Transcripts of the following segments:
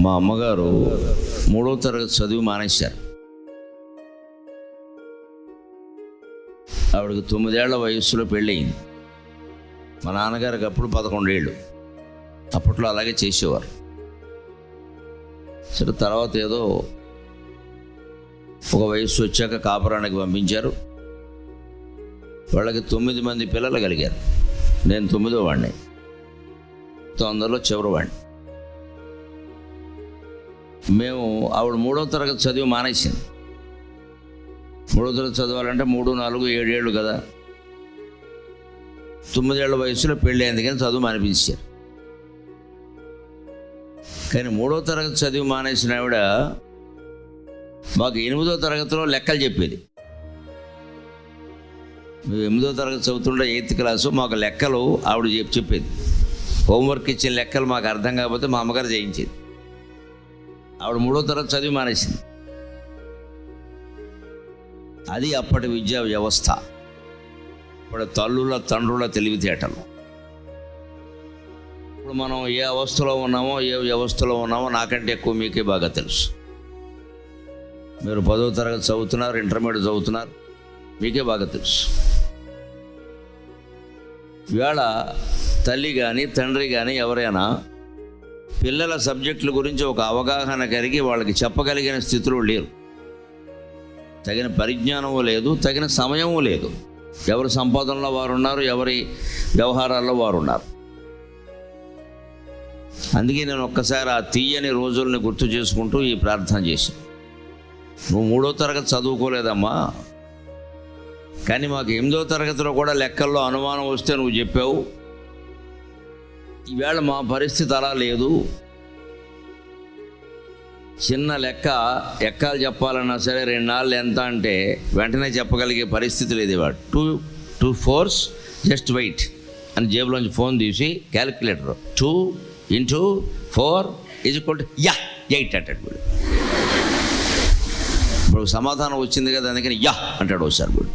మా అమ్మగారు మూడో తరగతి చదివి మానేశారు. ఆవిడకి తొమ్మిదేళ్ళ వయస్సులో పెళ్ళయింది. మా నాన్నగారికి అప్పుడు పదకొండేళ్ళు అప్పట్లో అలాగే చేసేవారు. సరే తర్వాత ఏదో ఒక వయస్సు వచ్చాక కాపురానికి పంపించారు. వాళ్ళకి తొమ్మిది మంది పిల్లలు కలిగారు. నేను తొమ్మిదో వాడిని. తొందరలో చివరి వాడిని. మేము ఆవిడ మూడో తరగతి చదివి మానేసింది మూడో తరగతి చదవాలంటే మూడు నాలుగు ఏడేళ్ళు కదా. తొమ్మిదేళ్ళ వయసులో పెళ్ళి అయింది కానీ చదువు మానిపించారు. కానీ మూడో తరగతి చదివి మానేసిన ఆవిడ మాకు ఎనిమిదో తరగతిలో లెక్కలు చెప్పేది. మేము ఎనిమిదో తరగతి చదువుతుంటే ఎయిత్ క్లాసు మాకు లెక్కలు ఆవిడ చెప్పి చెప్పేది. హోంవర్క్ ఇచ్చిన లెక్కలు మాకు అర్థం కాకపోతే మా అమ్మగారు చేయించేది. ఆవిడ మూడో తరగతి చదివి మానేసింది. అది అప్పటి విద్యా వ్యవస్థ. ఇప్పుడు తల్లుల తండ్రుల తెలివితేటలు. ఇప్పుడు మనం ఏ అవస్థలో ఉన్నామో ఏ వ్యవస్థలో ఉన్నామో నాకంటే ఎక్కువ మీకే బాగా తెలుసు. మీరు పదో తరగతి చదువుతున్నారు ఇంటర్మీడియట్ చదువుతున్నారు మీకే బాగా తెలుసు. ఇవాళ తల్లి కానీ తండ్రి కానీ ఎవరైనా పిల్లల సబ్జెక్టుల గురించి ఒక అవగాహన కలిగి వాళ్ళకి చెప్పగలిగిన స్థితిలో లేరు. తగిన పరిజ్ఞానము లేదు తగిన సమయము లేదు. ఎవరి సంపాదనలో వారు ఉన్నారు ఎవరి వ్యవహారాల్లో వారు ఉన్నారు అందుకే నేను ఒక్కసారి ఆ తీయని రోజుల్ని గుర్తు చేసుకుంటూ ఈ ప్రార్థన చేశాను నువ్వు మూడో తరగతి చదువుకోలేదమ్మా. కానీ మాకు ఎనిమిదో తరగతిలో కూడా లెక్కల్లో అనుమానం వస్తే నువ్వు చెప్పావు ఈవేళ మా పరిస్థితి అలా లేదు. చిన్న లెక్క ఎక్కాలు చెప్పాలన్నా సరే రెండు నాళ్ళు ఎంత అంటే వెంటనే చెప్పగలిగే పరిస్థితి లేదు ఇవాడు two two fours just wait అని జేబులోంచి ఫోన్ తీసి calculator. Two into four is equal to ah eight అంటాడు వీడు. ఇప్పుడు సమాధానం వచ్చింది కదా అందుకని యా అంటాడు ఒకసారి వీడు.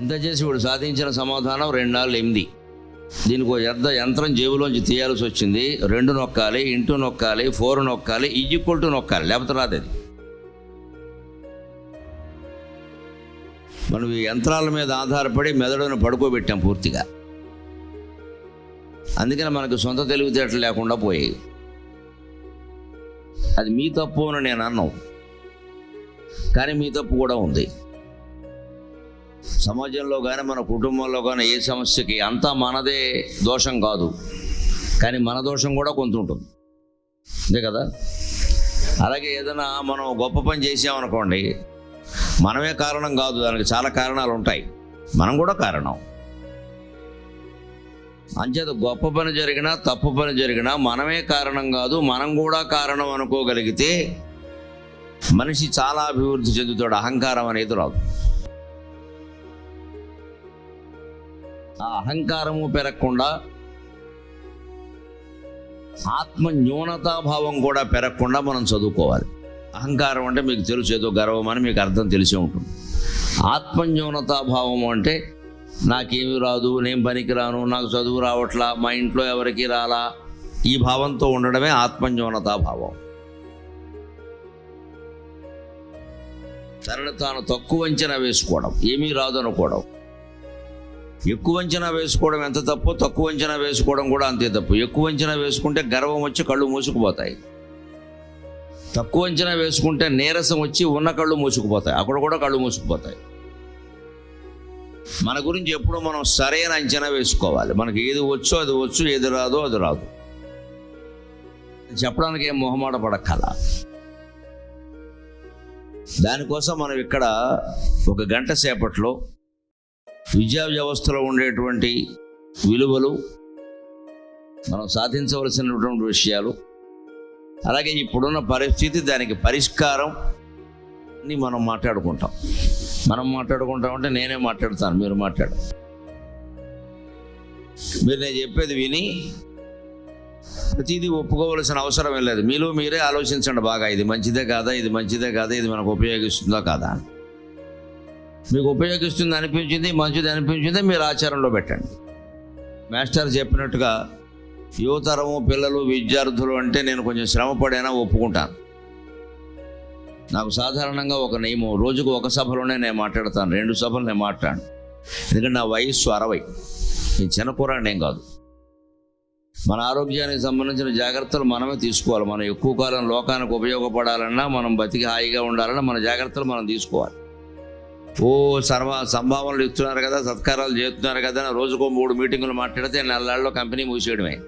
ఇంత చేసి వీడు సాధించిన సమాధానం రెండు నాలుగు ఎనిమిది. దీనికి ఒక పెద్ద యంత్రం జేబులోంచి తీయాల్సి వచ్చింది. రెండు నొక్కాలి ఇంటూ నొక్కాలి ఫోర్ నొక్కాలి ఈక్వల్ టు నొక్కాలి. లేకపోతే రాదు అది. మనం ఈ యంత్రాల మీద ఆధారపడి మెదడును పడుకోబెట్టాం పూర్తిగా. అందుకని మనకు సొంత తెలివితేటలు లేకుండా పోయాయి. అది మీ తప్పు అని నేను అన్నావు కానీ మీ తప్పు కూడా ఉంది. సమాజంలో కానీ మన కుటుంబంలో కానీ ఏ సమస్యకి అంతా మనదే దోషం కాదు. కానీ మన దోషం కూడా కొంత ఉంటుంది. అంతే కదా? అలాగే ఏదైనా మనం గొప్ప పని చేసామనుకోండి మనమే కారణం కాదు. దానికి చాలా కారణాలు ఉంటాయి. మనం కూడా కారణం. అంచేత గొప్ప పని జరిగినా తప్పు పని జరిగినా మనమే కారణం కాదు. మనం కూడా కారణం అనుకోగలిగితే మనిషి చాలా అభివృద్ధి చెందుతాడు. అహంకారం అనేది రాదు. ఆ అహంకారము పెరగకుండా ఆత్మ న్యూనతాభావం కూడా పెరగకుండా మనం చదువుకోవాలి. అహంకారం అంటే మీకు తెలుసు ఏదో గర్వం అని మీకు అర్థం తెలిసే ఉంటుంది. ఆత్మ న్యూనతాభావం అంటే నాకేమి రాదు నేను పనికిరాను నాకు చదువు రావట్లా మా ఇంట్లో ఎవరికి రాలా ఈ భావంతో ఉండడమే ఆత్మన్యూనతాభావం తనను తాను తక్కువ అంచనా వేసుకోవడం ఏమీ రాదు అనుకోవడం ఎక్కువ అంచనా వేసుకోవడం ఎంత తప్పు తక్కువ అంచనా వేసుకోవడం కూడా అంతే తప్పు. ఎక్కువ అంచనా వేసుకుంటే గర్వం వచ్చి కళ్ళు మూసుకుపోతాయి. తక్కువ అంచనా వేసుకుంటే నీరసం వచ్చి ఉన్న కళ్ళు మూసుకుపోతాయి. అక్కడ కూడా కళ్ళు మూసుకుపోతాయి. మన గురించి ఎప్పుడు మనం సరైన అంచనా వేసుకోవాలి. మనకి ఏది వచ్చో అది వచ్చు ఏది రాదో అది రాదు. చెప్పడానికి ఏం మొహమాట పడక్కల. దానికోసం మనం ఇక్కడ ఒక గంట సేపట్లో విద్యా వ్యవస్థలో ఉండేటువంటి విలువలు మనం సాధించవలసినటువంటి విషయాలు. అలాగే ఇప్పుడున్న పరిస్థితి దానికి పరిష్కారం అని మనం మాట్లాడుకుంటాం. మనం మాట్లాడుకుంటాం అంటే నేనే మాట్లాడతాను మీరు మాట్లాడు. మీరు నేను చెప్పేది విని ప్రతిదీ ఒప్పుకోవలసిన అవసరం లేదు. మీలో మీరే ఆలోచించండి బాగా ఇది మంచిదే కాదా ఇది మంచిదే కాదా ఇది మనకు ఉపయోగిస్తుందా కాదా అని. మీకు ఉపయోగిస్తుంది అనిపించింది మంచిది అనిపించింది మీరు ఆచారంలో పెట్టండి. మాస్టర్ చెప్పినట్టుగా యువతరము పిల్లలు విద్యార్థులు అంటే నేను కొంచెం శ్రమపడైనా ఒప్పుకుంటాను. నాకు సాధారణంగా ఒక నియమం రోజుకు ఒక సభలోనే నేను మాట్లాడతాను రెండు సభలు నేను మాట్లాడను. ఎందుకంటే నా వయస్సు అరవై. నేను చిన్న ఏం కాదు. మన ఆరోగ్యానికి సంబంధించిన జాగ్రత్తలు మనమే తీసుకోవాలి. మనం ఎక్కువ కాలం లోకానికి ఉపయోగపడాలన్నా మనం బతికి హాయిగా ఉండాలన్నా మన జాగ్రత్తలు మనం తీసుకోవాలి. ఓ సర్వ సంభావనలు ఇస్తున్నారు కదా సత్కారాలు చేస్తున్నారు కదా రోజుకో మూడు మీటింగులు మాట్లాడితే నెలల్లో కంపెనీ మూసేయడమే.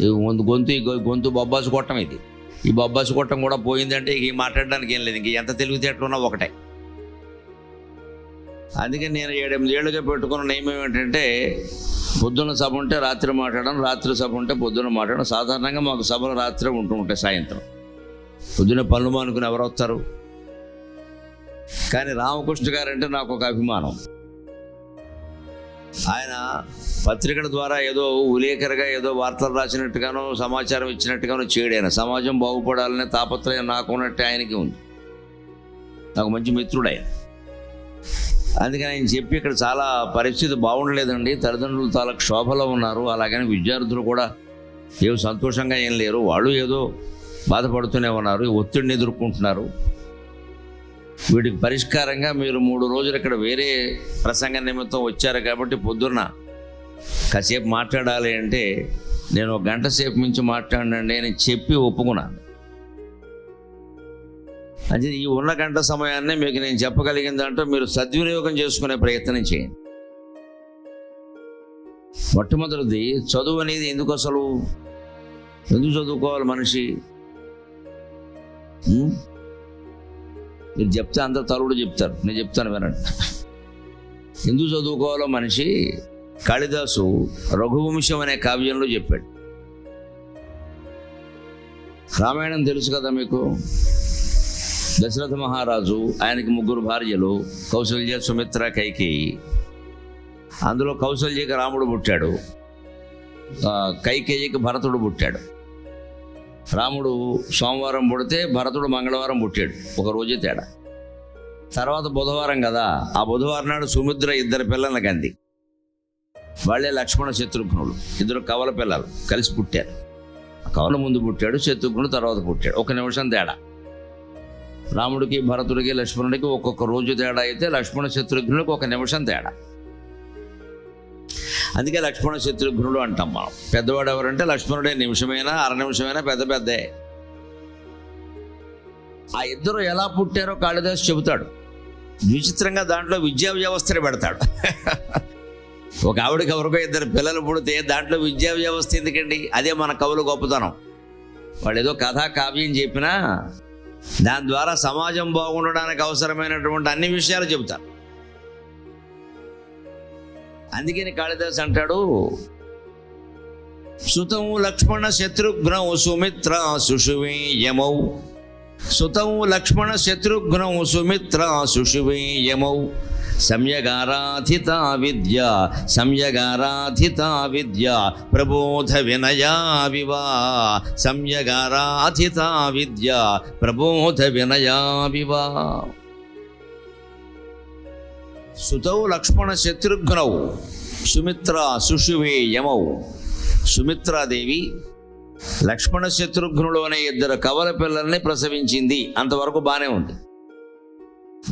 ముందు గొంతు గొంతు ఈ గొ- గొంతు బొబ్బాసు కొట్టం ఇది. ఈ బొబ్బాసు కొట్టం కూడా పోయిందంటే ఇక ఈ మాట్లాడడానికి ఏం లేదు ఇంక ఎంత తెలివితేటలున్నా ఒకటే. అందుకే నేను ఏడెనిమిది ఏళ్ళుగా పెట్టుకున్న నియమం ఏంటంటే పొద్దున్న సభ ఉంటే రాత్రి మాట్లాడడం రాత్రి సభ ఉంటే పొద్దున్న మాట్లాడడం. సాధారణంగా మాకు సభలు రాత్రి ఉంటూ ఉంటాయి సాయంత్రం. పొద్దున్న పనులు మానుకుని ఎవరు వస్తారు కానీ రామకృష్ణ గారు అంటే నాకు ఒక అభిమానం. ఆయన పత్రికల ద్వారా ఏదో ఉలేకరుగా ఏదో వార్తలు రాసినట్టుగానో సమాచారం ఇచ్చినట్టుగానో చేయడాయన సమాజం బాగుపడాలనే తాపత్రయం నాకు ఉన్నట్టే ఆయనకి ఉంది. నాకు మంచి మిత్రుడు ఆయన. అందుకని ఆయన చెప్పి ఇక్కడ చాలా పరిస్థితి బాగుండలేదండి. తల్లిదండ్రులు చాలా క్షోభలో ఉన్నారు. అలాగని విద్యార్థులు కూడా ఏం సంతోషంగా ఏం లేరు. వాళ్ళు ఏదో బాధపడుతూనే ఉన్నారు. ఒత్తిడిని ఎదుర్కొంటున్నారు. వీటికి పరిష్కారంగా మీరు మూడు రోజులు ఇక్కడ వేరే ప్రసంగ నిమిత్తం వచ్చారు కాబట్టి పొద్దున్న కాసేపు మాట్లాడాలి అంటే నేను ఒక గంట సేపు నుంచి మాట్లాడండి అని చెప్పి ఒప్పుకున్నాను. అంటే ఈ ఉన్న గంట సమయాన్ని మీకు నేను చెప్పగలిగిన దాంట్లో మీరు సద్వినియోగం చేసుకునే ప్రయత్నం చేయండి. మొట్టమొదటిది చదువు అనేది ఎందుకు అసలు? ఎందుకు చదువుకోవాలి మనిషి? మీరు చెప్తే అంత తలుడు చెప్తారు. నేను చెప్తాను వినండి. ఎందుకు చదువుకోవాలో మనిషి కాళిదాసు రఘువంశం అనే కావ్యంలో చెప్పాడు. రామాయణం తెలుసు కదా మీకు? దశరథ మహారాజు ఆయనకి ముగ్గురు భార్యలు కౌశల్య సుమిత్ర కైకేయి. అందులో కౌశల్యకి రాముడు పుట్టాడు. కైకేయికి భరతుడు పుట్టాడు. రాముడు సోమవారం పుడితే భరతుడు మంగళవారం పుట్టాడు. ఒక రోజే తేడా. తర్వాత బుధవారం కదా. ఆ బుధవారం నాడు సుముద్ర ఇద్దరు పిల్లల అంది వాళ్ళే లక్ష్మణ శత్రుఘ్నులు. ఇద్దరు కవల పిల్లలు కలిసి పుట్టారు. కవల ముందు పుట్టాడు శత్రుఘ్నుడు తర్వాత పుట్టాడు. ఒక నిమిషం తేడా. రాముడికి భరతుడికి లక్ష్మణుడికి ఒక్కొక్క రోజు తేడా అయితే లక్ష్మణ శత్రుఘ్నుడికి ఒక నిమిషం తేడా. అందుకే లక్ష్మణ శత్రుఘ్నుడు అంటాం మనం. పెద్దవాడు ఎవరంటే లక్ష్మణుడే నిమిషమైనా అర నిమిషమైనా పెద్ద పెద్దే. ఆ ఇద్దరు ఎలా పుట్టారో కాళిదాసు చెబుతాడు. విచిత్రంగా దాంట్లో విద్యా వ్యవస్థని పెడతాడు. ఒక ఆవిడకి ఎవరికో ఇద్దరు పిల్లలు పుడితే దాంట్లో విద్యా వ్యవస్థ ఎందుకండి? అదే మన కవులు గొప్పతనం. వాళ్ళు ఏదో కథా కావ్యం చెప్పినా దాని ద్వారా సమాజం బాగుండడానికి అవసరమైనటువంటి అన్ని విషయాలు చెబుతారు. అందుకని కాళిదాస్ అంటాడు సుతం లక్ష్మణ శత్రుఘ్నౌ సుమిత్ర సుషువే యమౌ. సుతము లక్ష్మణ శత్రుఘ్నౌ సుమిత్ర సుషువే యమౌ. సమ్యగారాధిత విద్య సమ్యగారాధిత విద్య ప్రబోధ వినయా వివా. సమ్యగారాధిత విద్య ప్రబోధ వినయా వివా. సుతౌ లక్ష్మణ శత్రుఘ్నౌ సుమిత్ర సుషువే యమౌ సుమిత్రాదేవి లక్ష్మణ శత్రుఘ్నుడు అనే ఇద్దరు కవల పిల్లల్ని ప్రసవించింది. అంతవరకు బాగానే ఉంది.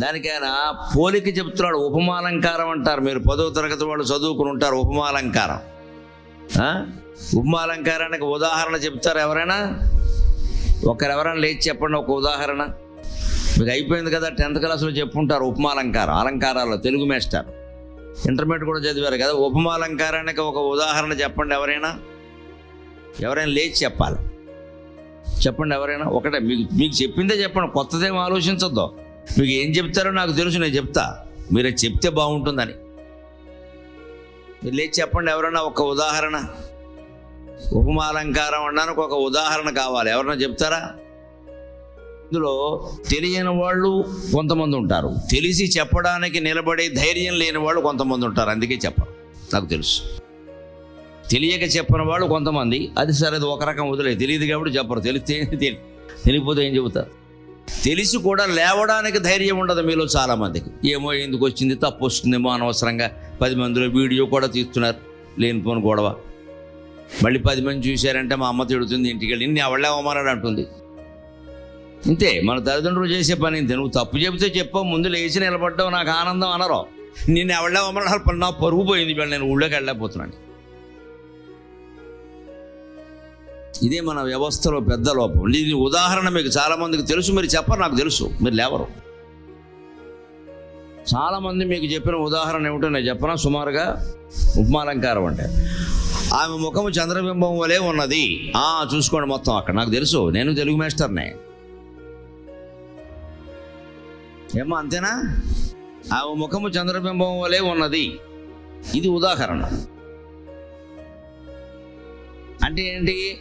దానికైనా పోలిక చెప్తున్నాడు ఉపమాలంకారం అంటారు. మీరు పదో తరగతి వాళ్ళు చదువుకుని ఉంటారు ఉపమాలంకారం. ఉపమాలంకారానికి ఉదాహరణ చెప్తారు ఎవరైనా? ఒకరు ఎవరైనా లేచి చెప్పండి ఒక ఉదాహరణ. మీకు అయిపోయింది కదా టెన్త్ క్లాస్లో చెప్పుంటారు ఉపమాలంకారం అలంకారాల్లో తెలుగు మేస్టర్. ఇంటర్మీడియట్ కూడా చదివారు కదా ఉపమాలంకారానికి ఒక ఉదాహరణ చెప్పండి ఎవరైనా. ఎవరైనా లేచి చెప్పాలి. చెప్పండి ఎవరైనా ఒకటే మీకు మీకు చెప్పిందే చెప్పండి కొత్తదేం ఆలోచించొద్దు. మీకు ఏం చెప్తారో నాకు తెలుసు నేను చెప్తా. మీరు అది చెప్తే బాగుంటుందని. మీరు లేచి చెప్పండి ఎవరైనా ఒక ఉదాహరణ. ఉపమాలంకారం అనడానికి ఒక ఉదాహరణ కావాలి. ఎవరైనా చెప్తారా? ఇందులో తెలియని వాళ్ళు కొంతమంది ఉంటారు. తెలిసి చెప్పడానికి నిలబడే ధైర్యం లేని వాళ్ళు కొంతమంది ఉంటారు. అందుకే చెప్పరు నాకు తెలుసు. తెలియక చెప్పని వాళ్ళు కొంతమంది. అది సరే అది ఒక రకం వదిలే. తెలియదు కాబట్టి చెప్పరు. తెలిస్తే తెలియకపోతే ఏం చెబుతారు? తెలిసి కూడా లేవడానికి ధైర్యం ఉండదు మీలో చాలామందికి. ఏమో ఎందుకు వచ్చింది? తప్పు వస్తుందేమో అనవసరంగా పది మందిలో వీడియో కూడా తీస్తున్నారు. లేనిపోని గొడవ. మళ్ళీ పది మంది చూశారంటే మా అమ్మ తిడుతుంది ఇంటికి వెళ్ళి. నిన్ను ఎవళ్ళే అవమానాలు అంటుంది? ఇంతే మన తల్లిదండ్రులు చేసే పని ఇంతే. నువ్వు తప్పు చెబితే చెప్పావు ముందు లేచి నిలబడ్డావు నాకు ఆనందం అనరు. నిన్ను ఎవళ్ళే అవమానాలు పని నా పరుగు పోయింది నేను ఊళ్ళోకి వెళ్ళలేకపోతున్నాను. ఇదే మన వ్యవస్థలో పెద్ద లోపం. దీని ఉదాహరణ మీకు చాలామందికి తెలుసు మీరు చెప్పరు నాకు తెలుసు. మీరు లేవరు. చాలామంది మీకు చెప్పిన ఉదాహరణ ఏమిటో నేను చెప్పనా? సుమారుగా ఉపమాలంకారం అంటే. ఆమె ముఖము చంద్రబింబం వలె ఉన్నది. ఆ చూసుకోండి మొత్తం అక్కడ. నాకు తెలుసు నేను తెలుగు మాస్టర్నే. ఏమో అంతేనా? ఆమె ముఖము చంద్రబింబం వలె ఉన్నది. ఇది ఉదాహరణ. అంటే ఏంటి?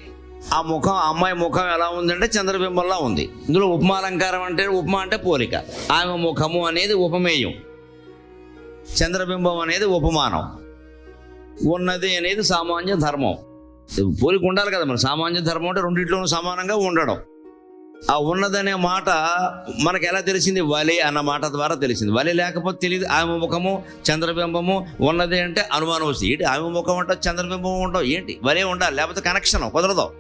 ఆ ముఖం ఆ అమ్మాయి ముఖం ఎలా ఉందంటే చంద్రబింబంలా ఉంది. ఇందులో ఉపమాలంకారం అంటే ఉపమా అంటే పోలిక. ఆమె ముఖము అనేది ఉపమేయం. చంద్రబింబం అనేది ఉపమానం. ఉన్నది అనేది సామాన్య ధర్మం. పోలిక ఉండాలి కదా మరి. సామాన్య ధర్మం అంటే రెండింటిలోనూ సమానంగా ఉండడం. ఆ ఉన్నదనే మాట మనకు ఎలా తెలిసింది? వలే అన్న మాట ద్వారా తెలిసింది. వలే లేకపోతే తెలియదు. ఆమె ముఖము చంద్రబింబము ఉన్నది అంటే అనుమానం వస్తుంది. ఏంటి? ఆమె ముఖం ఉంటుంది చంద్రబింబం ఉండవు. ఏంటి? వలే ఉండాలి. లేకపోతే కనెక్షన్ కుదరదు.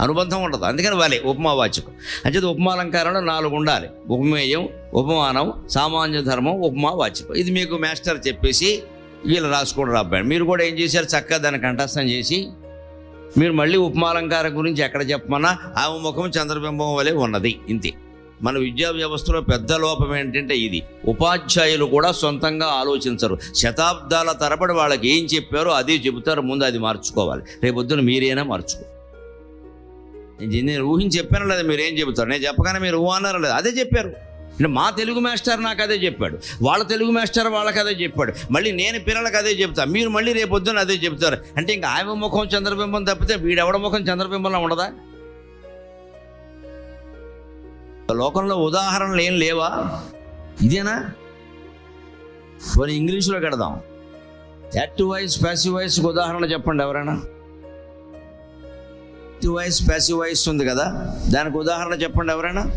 అనుబంధం ఉండదు. అందుకని వలే ఉపమావాచకం. అంచేది ఉపమాలంకారంలో నాలుగు ఉండాలి. ఉపమేయం ఉపమానం సామాన్య ధర్మం ఉపమావాచకం. ఇది మీకు మాస్టర్ చెప్పేసి వీళ్ళు రాసుకోండి రాబ్బాయి మీరు కూడా ఏం చేశారు? చక్కగా దాన్ని కంఠస్థం చేసి మీరు మళ్ళీ ఉపమాలంకారం గురించి ఎక్కడ చెప్పమన్నా ఆమె ముఖం చంద్రబింబం వలె ఉన్నది. ఇంతే. మన విద్యా వ్యవస్థలో పెద్ద లోపం ఏంటంటే ఇది. ఉపాధ్యాయులు కూడా సొంతంగా ఆలోచించరు. శతాబ్దాల తరబడి వాళ్ళకి ఏం చెప్పారో అదే చెబుతారు. ముందు అది మార్చుకోవాలి. రేపొద్దున మీరేనా మార్చుకో? నేను ఊహించి చెప్పాను లేదా మీరు ఏం చెబుతారు? నేను చెప్పగానే మీరు ఊ అన్నారు అదే చెప్పారు. అంటే మా తెలుగు మాస్టర్ నాకు అదే చెప్పాడు. వాళ్ళ తెలుగు మాస్టర్ వాళ్ళకి అదే చెప్పాడు. మళ్ళీ నేను పిల్లలకు అదే చెప్తా. మీరు మళ్ళీ రేపు పొద్దున్న అదే చెప్తారు. అంటే ఇంకా ఆమె ముఖం చంద్రబింబం తప్పితే వీడెవడ ముఖం చంద్రబింబంలో ఉండదా? లోకంలో ఉదాహరణలు ఏం లేవా? ఇదేనా? పోనీ ఇంగ్లీష్లో కడదాం. యాక్టివ్ వాయిస్ ప్యాసివ్ వాయిస్ ఉదాహరణ చెప్పండి ఎవరైనా. యాక్టివ్ వాయిస్ ప్యాసివ్ వాయిస్ ఉంది కదా. దానికి ఉదాహరణ చెప్పండి ఎవరైనా.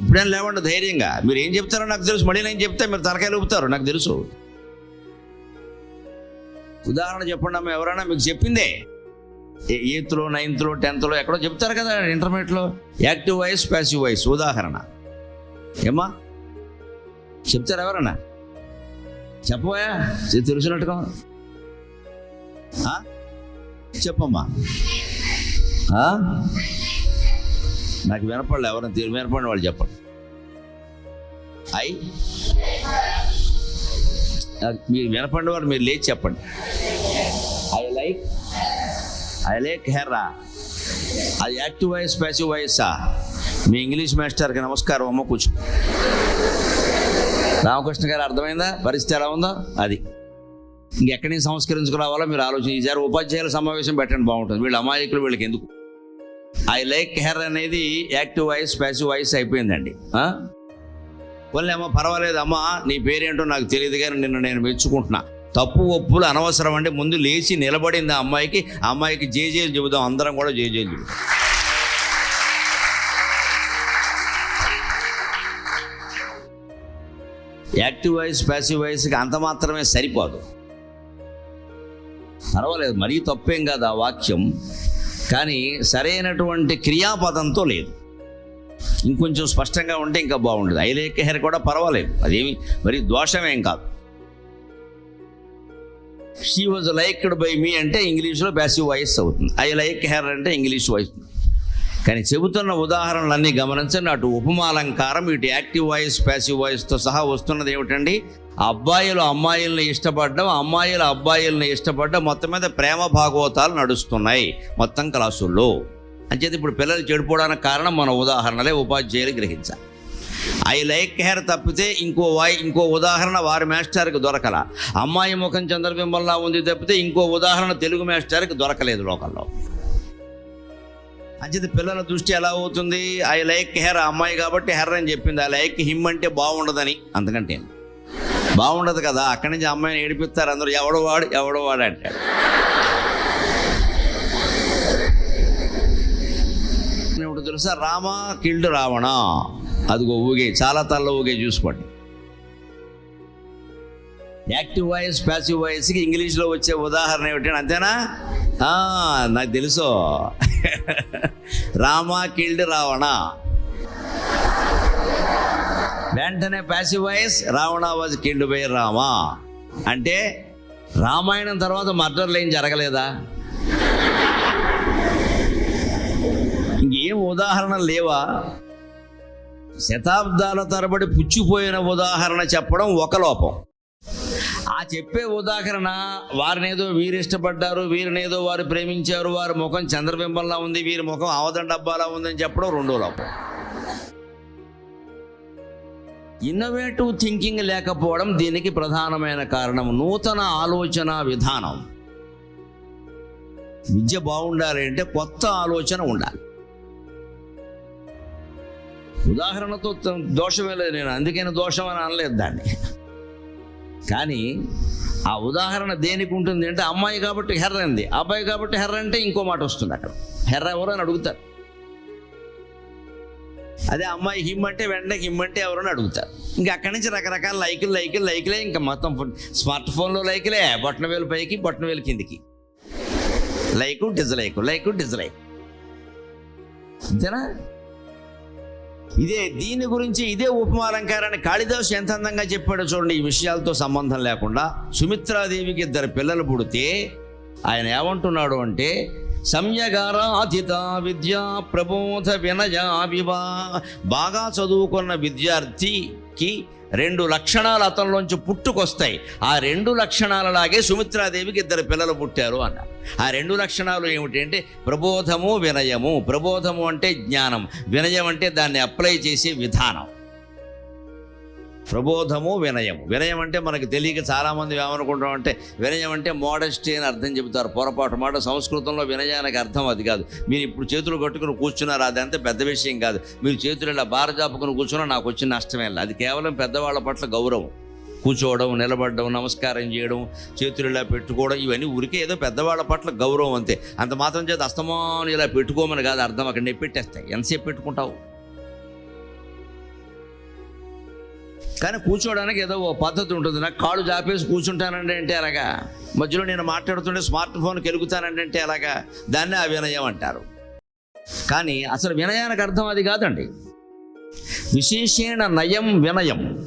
ఇప్పుడేం లేవండి ధైర్యంగా. మీరు ఏం చెప్తారో నాకు తెలుసు. మళ్ళీ నేను చెప్తే మీరు తలకాయలు ఊపుతారు నాకు తెలుసు. ఉదాహరణ చెప్పండి అమ్మ ఎవరైనా మీకు చెప్పిందే? ఎయిత్లో నైన్త్లో టెన్త్లో ఎక్కడో చెప్తారు కదా ఇంటర్మీడియట్లో. యాక్టివ్ వాయిస్ ప్యాసివ్ వాయిస్ ఉదాహరణ. ఏమ్మా? చెప్తారు ఎవరన్నా? చెప్పబోయా? తెలిసినట్టుగా ఆ? చెప్పమ్మా. నాకు వినపడలే ఎవరైనా తీరు వినపడిన వాళ్ళు చెప్పండి. ఐ? మీరు వినపడిన వారు మీరు లేచి చెప్పండి. ఐ లైక్ ఐ లైక్ హెర్రా. అది యాక్టివ్ వాయిస్ ప్యాసివ్ వాయిసా మీ ఇంగ్లీష్ మాస్టర్కి నమస్కారం అమ్మ కూర్చో. రామకృష్ణ గారు అర్థమైందా? పరిస్థితి ఎలా ఉందో? అది. ఇంకెక్కడి నుంచి సంస్కరించుకురావాలో మీరు ఆలోచన. ఈసారి ఉపాధ్యాయుల సమావేశం పెట్టండి బాగుంటుంది. వీళ్ళు అమాయకులు వీళ్ళకి ఎందుకు? ఐ లైక్ హెర్ అనేది యాక్టివ్ వాయిస్ ప్యాసివ్ వాయిస్ అయిపోయిందండి. పోనీ అమ్మా పర్వాలేదు అమ్మా నీ పేరేంటో నాకు తెలియదు కానీ నిన్ను నేను మెచ్చుకుంటున్నా. తప్పు ఒప్పులు అనవసరం అంటే ముందు లేచి నిలబడింది ఆ అమ్మాయికి ఆ అమ్మాయికి జేజేలు చెబుదాం అందరం కూడా జేజేలు చెబుదాం. యాక్టివ్ వాయిస్ ప్యాసివ్ వాయిస్కి అంత మాత్రమే సరిపోదు. పర్వాలేదు మరీ తప్పేం కాదు ఆ వాక్యం. కానీ సరైనటువంటి క్రియాపదంతో లేదు. ఇంకొంచెం స్పష్టంగా ఉంటే ఇంకా బాగుండదు. ఐలేక కూడా పర్వాలేదు. అదేమి మరి దోషమేం కాదు. She was liked by me అంటే ఇంగ్లీష్లో బ్యాసివ్ వాయిస్ అవుతుంది. ఐ లైక్ హెర్ అంటే ఇంగ్లీష్ వాయిస్ కానీ చెబుతున్న ఉదాహరణలన్నీ గమనించండి. అటు ఉపమాలంకారం ఇటు యాక్టివ్ వాయిస్ ప్యాసివ్ వాయిస్తో సహా వస్తున్నది ఏమిటండి? అబ్బాయిలు అమ్మాయిల్ని ఇష్టపడడం అమ్మాయిలు అబ్బాయిల్ని ఇష్టపడడం మొత్తం మీద ప్రేమ భాగవతాలు నడుస్తున్నాయి మొత్తం క్లాసుల్లో. అంచేది ఇప్పుడు పిల్లలు చెడిపోవడానికి కారణం మన ఉదాహరణలే ఉపాధ్యాయులు గ్రహించాలి. ఐ లైక్ హెయిర్ తప్పితే ఇంకో వాయి ఇంకో ఉదాహరణ వారి మాస్టర్కి దొరకల. అమ్మాయి ముఖం చంద్రబింబంలా ఉంది తప్పితే ఇంకో ఉదాహరణ తెలుగు మాస్టర్కి దొరకలేదు లోకల్లో అంచేది పిల్లల దృష్టి ఎలా అవుతుంది? ఐ లైక్ హెర్ అమ్మాయి కాబట్టి హెర్ అని చెప్పింది. ఐ లైక్ హిమ్ అంటే బాగుండదని. అందుకంటే బాగుండదు కదా అక్కడి నుంచి అమ్మాయిని ఏడిపిస్తారు అందరూ ఎవడో వాడు ఎవడో వాడు అంటాడు. ఇప్పుడు తెలుసా రామ కిల్డ్ రావణ? అదిగో ఊగే చాలా తల్ల ఊగే చూసుకోండి. యాక్టివ్ వాయిస్ ప్యాసివ్ వాయిస్కి ఇంగ్లీష్లో వచ్చే ఉదాహరణ ఏమిటంటే అంతేనా? నాకు తెలుసు. రామ కిల్డ్ రావణ. వెంటనే passive Ravana Ravana was killed by Rama? అంటే రామాయణం తర్వాత మర్డర్లు ఏం జరగలేదా? ఇంకేం ఉదాహరణ లేవా? శతాబ్దాల తరబడి పుచ్చిపోయిన ఉదాహరణ చెప్పడం ఒక లోపం. ఆ చెప్పే ఉదాహరణ వారినేదో వీరు ఇష్టపడ్డారు వీరినేదో వారు ప్రేమించారు వారి ముఖం చంద్రబింబంలా ఉంది వీరి ముఖం ఆవదం డబ్బాలా ఉందని చెప్పడం రెండో లోపం. ఇన్నోవేటివ్ థింకింగ్ లేకపోవడం దీనికి ప్రధానమైన కారణం. నూతన ఆలోచన విధానం. విద్య బాగుండాలి అంటే కొత్త ఆలోచన ఉండాలి. ఉదాహరణతో త- దోషమే లేదు నేను అందుకని దోషం అని అనలేదు దాన్ని. కానీ ఆ ఉదాహరణ దేనికి ఉంటుంది అంటే అమ్మాయి కాబట్టి హెర్ర అంది. అబ్బాయి కాబట్టి హెర్ర అంటే ఇంకో మాట వస్తుంది అక్కడ. హెర్ర ఎవరు అని అడుగుతారు. అదే అమ్మాయి హిమ్ అంటే వెంటనే హిమ్ అంటే అడుగుతారు. ఇంకా అక్కడి నుంచి రకరకాల లైకులు లైకులు లైకులే. ఇంకా మొత్తం ఫోన్- స్మార్ట్ ఫోన్లో లైకులే. బొట్టన వేలు పైకి బొట్టన వేలు కిందికి. లైకు డిజ్లైకు లైకు డిజ్లైక్ అంతేనా? ఇదే దీని గురించి ఇదే ఉపమాలంకారాన్ని కాళిదాసు ఎంత అందంగా చెప్పాడో చూడండి. ఈ విషయాలతో సంబంధం లేకుండా సుమిత్రాదేవికి ఇద్దరు పిల్లలు పుడితే ఆయన ఏమంటున్నాడు అంటే సంయగారాధిత విద్యా ప్రబోధ వినయావివా బాగా చదువుకున్న విద్యార్థికి రెండు లక్షణాలు అతనిలోంచి పుట్టుకొస్తాయి. ఆ రెండు లక్షణాలలాగే సుమిత్రాదేవికి ఇద్దరు పిల్లలు పుట్టారు అన్న. ఆ రెండు లక్షణాలు ఏమిటంటే ప్రబోధము వినయము. ప్రబోధము అంటే జ్ఞానం. వినయం అంటే దాన్ని అప్లై చేసే విధానం. ప్రబోధము వినయము. వినయం అంటే మనకు తెలియక చాలామంది ఏమనుకుంటాం అంటే వినయం అంటే మోడెస్టీ అని అర్థం చెబుతారు. పొరపాటు మాట సంస్కృతంలో వినయానికి అర్థం అది కాదు. మీరు ఇప్పుడు చేతులు కట్టుకుని కూర్చున్నారు అదంతా పెద్ద విషయం కాదు. మీరు చేతులు ఇలా బార జాపుకుని కూర్చున్నా నాకు వచ్చిన నష్టమే లేదు. అది కేవలం పెద్దవాళ్ళ పట్ల గౌరవం. కూర్చోవడం నిలబడడం నమస్కారం చేయడం చేతులు ఇలా పెట్టుకోవడం ఇవన్నీ ఊరికే ఏదో పెద్దవాళ్ళ పట్ల గౌరవం అంతే. అంత మాత్రం చేత అస్తమానం ఇలా పెట్టుకోమని కాదు అర్థం. అక్కడ నెప్పెట్టేస్తాయి. ఎంతసేపు పెట్టుకుంటావు? కానీ కూర్చోవడానికి ఏదో ఓ పద్ధతి ఉంటుంది. నాకు కాళ్ళు జాపేసి కూర్చుంటానండి అంటే అలాగా మధ్యలో నేను మాట్లాడుతుంటే స్మార్ట్ ఫోన్ కెలుగుతానండి అంటే అలాగా దాన్ని అవినయం అంటారు. కానీ అసలు వినయానికి అర్థం అది కాదండి. విశేషమైన నయం వినయం.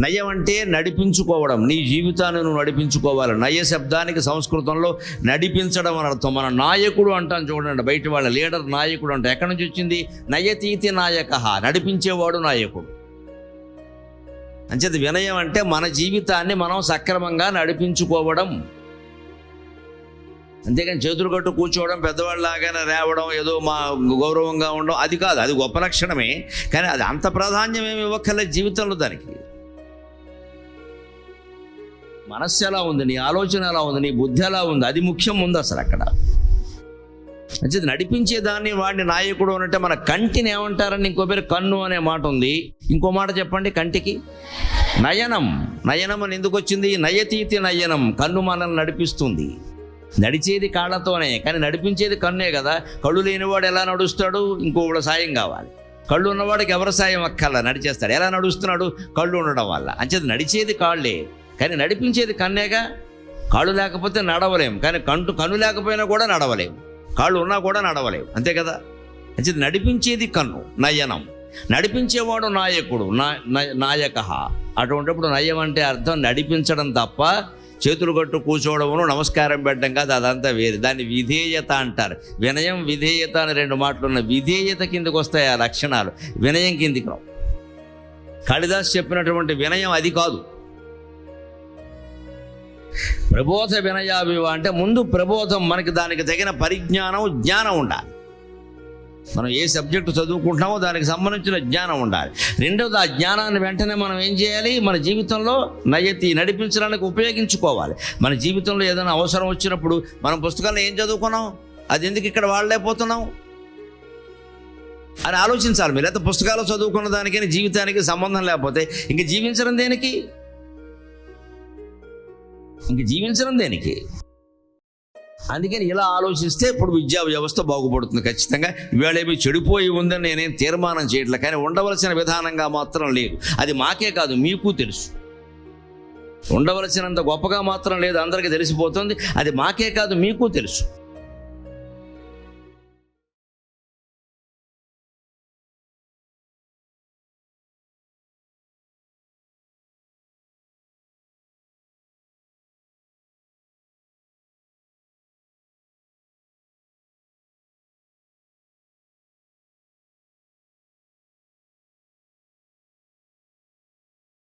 నయం అంటే నడిపించుకోవడం. నీ జీవితాన్ని నువ్వు నడిపించుకోవాలి. నయ శబ్దానికి సంస్కృతంలో నడిపించడం అని అర్థం. మన నాయకుడు అంటాం చూడండి బయట వాళ్ళ లీడర్ నాయకుడు అంటే. ఎక్కడి నుంచి వచ్చింది? నయతీతి నాయక. నడిపించేవాడు నాయకుడు. అంచేత వినయం అంటే మన జీవితాన్ని మనం సక్రమంగా నడిపించుకోవడం. అంతేకాని చేతులు కట్టు కూర్చోవడం పెద్దవాళ్ళలాగానే రేవడం ఏదో మా గౌరవంగా ఉండడం అది కాదు అది గొప్ప లక్షణమే. కానీ అది అంత ప్రాధాన్యం ఏమి ఇవ్వక్కర్లేదు జీవితంలో దానికి. మనస్సు ఎలా ఉంది నీ ఆలోచన ఎలా ఉంది నీ బుద్ధి ఎలా ఉంది అది ముఖ్యం ఉంది అసలు అక్కడ. అంటే నడిపించే దాన్ని వాడిని నాయకుడు అని అంటే మన కంటిని ఏమంటారని ఇంకో పేరు కన్ను అనే మాట ఉంది. ఇంకో మాట చెప్పండి కంటికి. నయనం. నయనం అని ఎందుకు వచ్చింది? నయతీతి నయనం. కన్ను మనల్ని నడిపిస్తుంది. నడిచేది కాళ్ళతోనే కానీ నడిపించేది కన్నే కదా. కళ్ళు లేనివాడు ఎలా నడుస్తాడు? ఇంకోటి సాయం కావాలి. కళ్ళు ఉన్నవాడికి ఎవరి సాయం అక్కర్లా? నడిచేస్తాడు. ఎలా నడుస్తున్నాడు? కళ్ళు ఉండడం వల్ల. అంచేది నడిచేది కాళ్ళే కానీ నడిపించేది కన్నేగా? కాళ్ళు లేకపోతే నడవలేం కానీ కంటు కన్ను లేకపోయినా కూడా నడవలేం. కాళ్ళు ఉన్నా కూడా నడవలేవు. అంతే కదా? అంటే నడిపించేది కన్ను నయనం. నడిపించేవాడు నాయకుడు నా నాయక. అటువంటిప్పుడు నయం అంటే అర్థం నడిపించడం తప్ప చేతులు కట్టు కూర్చోవడమును నమస్కారం పెట్టడం కాదు అదంతా వేరు. దాన్ని విధేయత అంటారు. వినయం విధేయత అని రెండు మాటలు ఉన్న విధేయత కిందకు వస్తాయి ఆ లక్షణాలు. వినయం కిందికి రావు. కాళిదాస్ చెప్పినటువంటి వినయం అది కాదు. ప్రబోధ వినయావివ అంటే ముందు ప్రబోధం మనకి దానికి తగిన పరిజ్ఞానం జ్ఞానం ఉండాలి. మనం ఏ సబ్జెక్టు చదువుకుంటున్నామో దానికి సంబంధించిన జ్ఞానం ఉండాలి. రెండవది ఆ జ్ఞానాన్ని వెంటనే మనం ఏం చేయాలి? మన జీవితంలో నయతి నడిపించడానికి ఉపయోగించుకోవాలి. మన జీవితంలో ఏదైనా అవసరం వచ్చినప్పుడు మనం పుస్తకాల్లో ఏం చదువుకున్నాం? అది ఎందుకు ఇక్కడ వాడలేకపోతున్నాం? అని ఆలోచించాలి. మీరు అయితే పుస్తకాలు చదువుకున్న దానికైనా జీవితానికి సంబంధం లేకపోతే ఇంక జీవించడం దేనికి? ఇంక జీవించడం దేనికి? అందుకని ఇలా ఆలోచిస్తే ఇప్పుడు విద్యా వ్యవస్థ బాగుపడుతుంది ఖచ్చితంగా. ఇవాళ ఏమి చెడిపోయి ఉందని నేనేం తీర్మానం చేయట్లే కానీ ఉండవలసిన విధానంగా మాత్రం లేదు. అది మాకే కాదు మీకు తెలుసు. ఉండవలసినంత గొప్పగా మాత్రం లేదు అందరికీ తెలిసిపోతుంది. అది మాకే కాదు మీకు తెలుసు.